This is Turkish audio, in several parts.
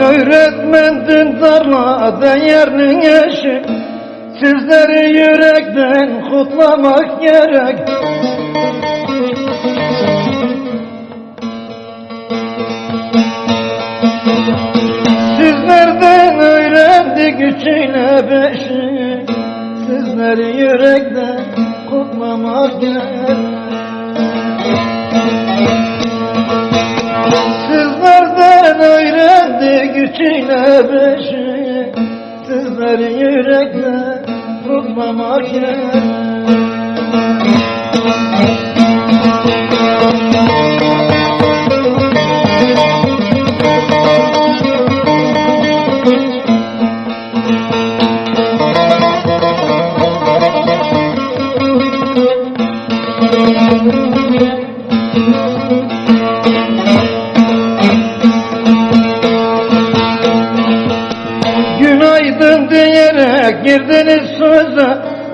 Öğretmendin darla değerinin eşi. Sizleri yürekten kutlamak gerek Sizleri yürekten kutlamak gerek Sizlerden öğrendik üçüyle beşi. Sizleri yürekle tutmamak gerek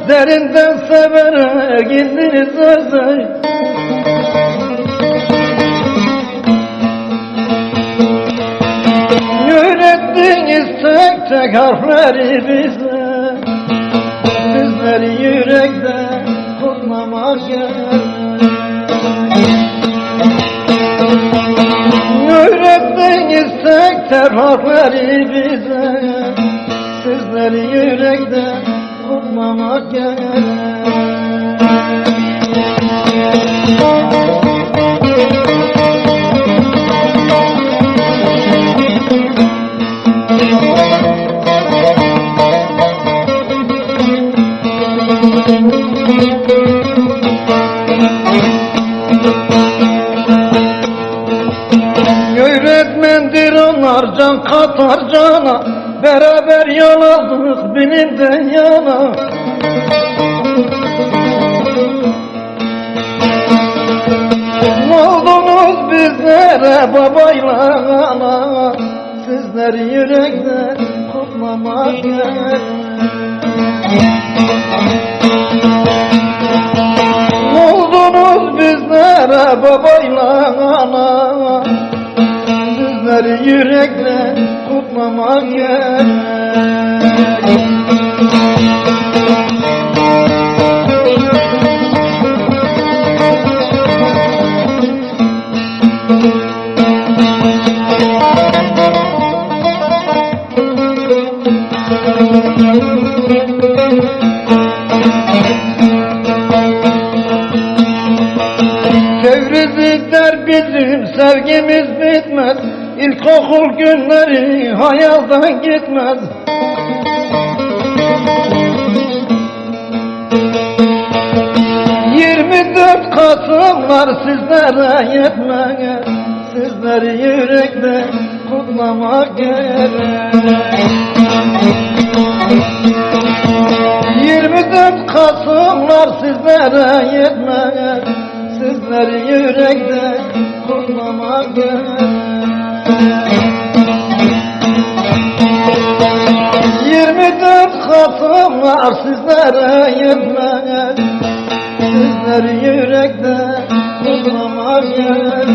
Derinden severek girdiniz söze Öğrettiniz tek tek harfleri bize. Bizleri yürekten tutmamak gerek Öğrettiniz tek tek harfleri bize. Sizleri yürekten tutmamak gerek. Öğretmendir onlar can katar cana Beraber yol aldık bilimden yana. Ne oldunuz bizlere babayla ana. Sizleri yürekten kutlamak gerek. Oldunuz bizlere babayla ana. Sizleri gerek. Çevrizlikler bizim sevgimiz bitmez İlkokul günleri hayaldan gitmez. Yirmi dört Kasımlar sizlere yetmez Sizleri yürekle kutlamak gerek Yirmi dört Kasımlar sizlere yetmez Sizleri yürekte kutlamak gerek sizlere yetmez Sizleri yürekte kutlamak gerek